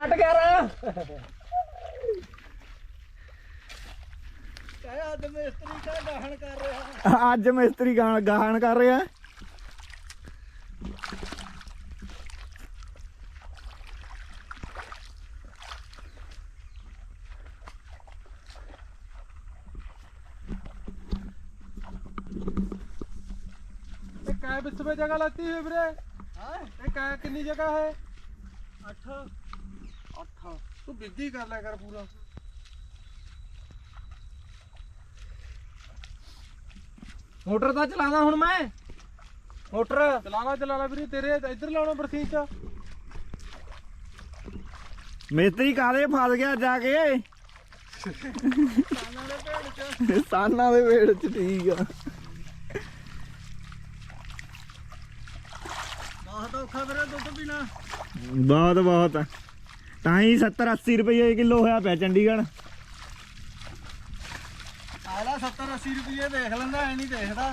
Ada garam. ਅੱਜ ਮਿਸਤਰੀ ਕਾ ਗਾਹਣ ਕਰ ਰਿਹਾ। ਅੱਜ ਮਿਸਤਰੀ ਗਾਣ ਗਾਹਣ ਕਰ ਰਿਹਾ। ਇਹ ਕਾਇ ਵਿੱਚ ਵਿੱਚ ਜਗ੍ਹਾ ਲੈਤੀ ਹੈ ਵੀਰੇ? ਹਾਂ? ਇਹ ਕਾਇ ਕਿੰਨੀ ਜਗ੍ਹਾ ਹੈ? 8 8 ਤੂੰ ਬਿੱਦੀ ਕਰ ਲਿਆ ਮੋਟਰ ਤਾਂ ਚਲਾਦਾ ਹੁਣ ਮੈਂ। ਮੋਟਰ। ਚਲਾ ਲਾ ਚਲਾ ਲਾ ਵੀਰੇ ਤੇਰੇ ਇੱਧਰ ਲਾਉਣਾ ਬਰਸੀਨ ਚ ਮਿਸਤਰੀ ਕਾਲੇ ਫਸ ਗਿਆ ਜਾ ਕੇ? ਸਾਨਾ ਦੇ ਵੇੜ ਚ। ਠੀਕ ਆ। ਬਹੁਤ ਔਖਾ ਵੀਰੇ ਦੁੱਧ ਪੀਣਾ। ਬਹੁਤ ਬਹੁਤ। ਤਾਂ ਹੀ 70 80 ਰੁਪਏ ਕਿਲੋ ਹੋਇਆ ਪਿਆ ਚੰਡੀਗੜ੍ਹ। ਆਲਾ 70 80 ਰੁਪਏ ਦੇਖ ਲੈਂਦਾ ਐ ਨਹੀਂ ਦੇਖਦਾ।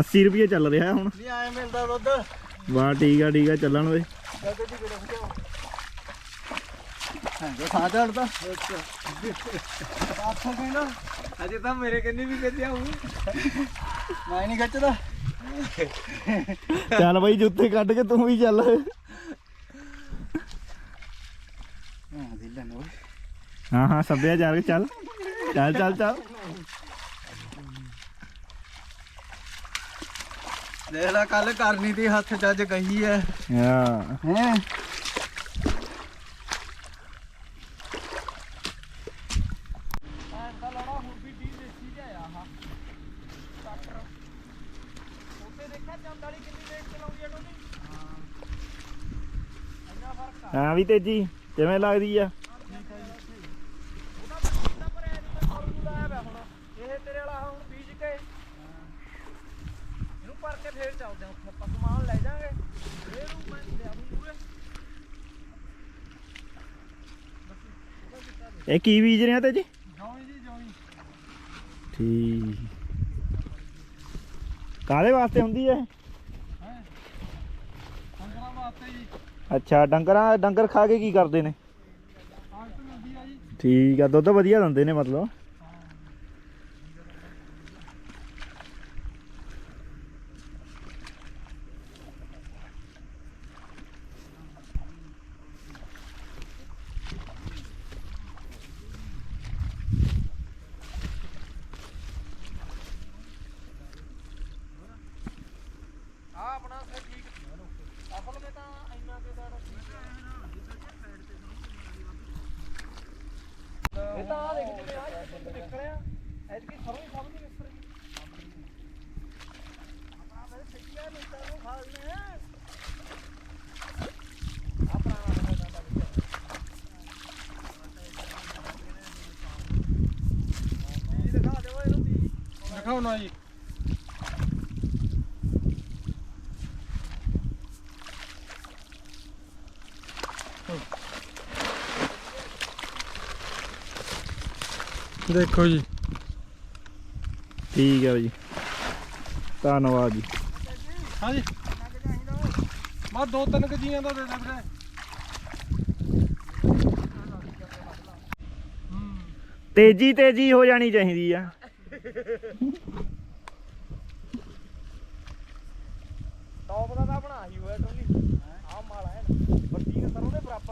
80 ਰੁਪਏ ਚੱਲ ਰਿਹਾ ਹੁਣ। ਵੀ ਐ ਮਿਲਦਾ ਦੁੱਧ। ਵਾਹ ਠੀਕ ਆ ਠੀਕ ਆ ਚੱਲਣ ਦੇ ਜੱਗੇ ਦੀ ਕਿਹੜਾ ਖਿਚਾਓ? ਹਾਂ ਜੋ ਸਾਹ ਚੜਦਾ ਆਥਾ ਕਹਿੰਦਾ ਅਜੇ ਤਾਂ ਮੇਰੇ ਕੰਨੀ ਵੀ ਕੱਜਿਆ ਹੂੰ ਮੈਂ ਨਹੀਂ ਖਿੱਚਦਾ। ਚੱਲ ਬਾਈ ਜੁੱਤੇ ਕੱਢ ਕੇ ਤੂੰ ਵੀ ਚੱਲ। ਹਾਂ ਦੇ ਲੈਣ ਓਏ ਹਾਂ ਹਾਂ ਸੱਭਿਆਚਾਰਕ ਚੱਲ। ਚੱਲ ਚੱਲ ਚੱਲ। ਦੇਖ ਲੈ ਕੱਲ ਕਰਨੀ ਦੀ ਹੱਥ ਜੱਜ ਗਈ ਐ। ਹਾਂ। ਹੈ? ਹਾਂ। ਵੀ ਤੇਜੀ ਕਿਵੇਂ ਲੱਗਦੀ ਆ ਇਹ ਤੇਰੇ ਵਾਲਾ ਹੁਣ ਬੀਜ ਕੇ ਇਹਨੂੰ ਭਰ ਕੇ ਫੇਰ ਚੱਲਦੇ ਹਾਂ ਉੱਥੇ ਆਪਾਂ ਸਮਾਨ ਲੈ ਜਾਾਂਗੇ ਫੇਰ ਉਹ ਮੈਂ ਲਿਆ ਦੂੰ ਪੂਰੇ ਇਹ ਕੀ ਬੀਜ ਰਿਹਾ ਤੇਜੀ ਜੌਈ ਜੀ ਜੌਈ ਠੀਕ ਕਾਦੇ ਵਾਸਤੇ ਹੁੰਦੀ ਹੈ ਹੈ ਅੰਗਰਾਂ ਵਾਸਤੇ ਜੀ ਅੱਛਾ ਡੰਗਰਾਂ ਡੰਗਰ ਖਾ ਕੇ ਕੀ ਕਰਦੇ ਨੇ ਆਗਤ ਮਿਲਦੀ ਆ ਜੀ ਠੀਕ ਆ ਦੁੱਧ ਵਧੀਆ ਦਿੰਦੇ ਨੇ ਮਤਲਬ ਆ ਆਪਣਾ ਫਿਰ ਠੀਕ ਅਸਲ ਵਿੱਚ ਤਾਂ ਇੰਨਾ ਕੇ ਦਾ ਇਹ ਤਾਂ ਆ ਦੇਖ ਜਿਵੇਂ ਆ ਜਿੱਥੇ ਨਿਕਲ ਰਿਹਾ ਐਤਕੀ ਸਰੋਂ ਹੀ ਸਭ ਦੀ ਨਿਕਲ ਰਹੀ ਆਪਣਾ ਮੇਰੇ ਸਿੱਕਿਆ ਨਹੀਂ ਨੂੰ ਖਾ ਲੈਣੇ ਆਪਣਾ ਵਾਲਾ ਦਾ। ਦਾ ਵੀ ਦਿਖਾ ਦਿਓ ਇਹਨੂੰ ਵੀ। ਦਿਖਾਓ ਨਾ ਜੀ। ਦੇਖੋ ਜੀ। ਠੀਕ ਹੈ ਜੀ। ਧੰਨਵਾਦ ਜੀ। ਹਾਂਜੀ। ਮੈਂ ਦੋ ਤਿੰਨ ਕੁ ਜੀਆਂ ਦਾ ਦੇ ਦੇ ਵੀਰੇ। ਤੇਜੀ ਤੇਜੀ ਹੋ ਜਾਣੀ ਚਾਹੀਦੀ ਆ। ਟੌਪ ਦਾ ਤਾਂ ਬਣਾ ਹੀ ਹੋਇਆ ਟੋਲੀ ਆ ਮਾਲ ਹੈ। ਬੱਤੀ ਦੇ ਸਰੋਂ ਦੇ ਬਰਾਬਰ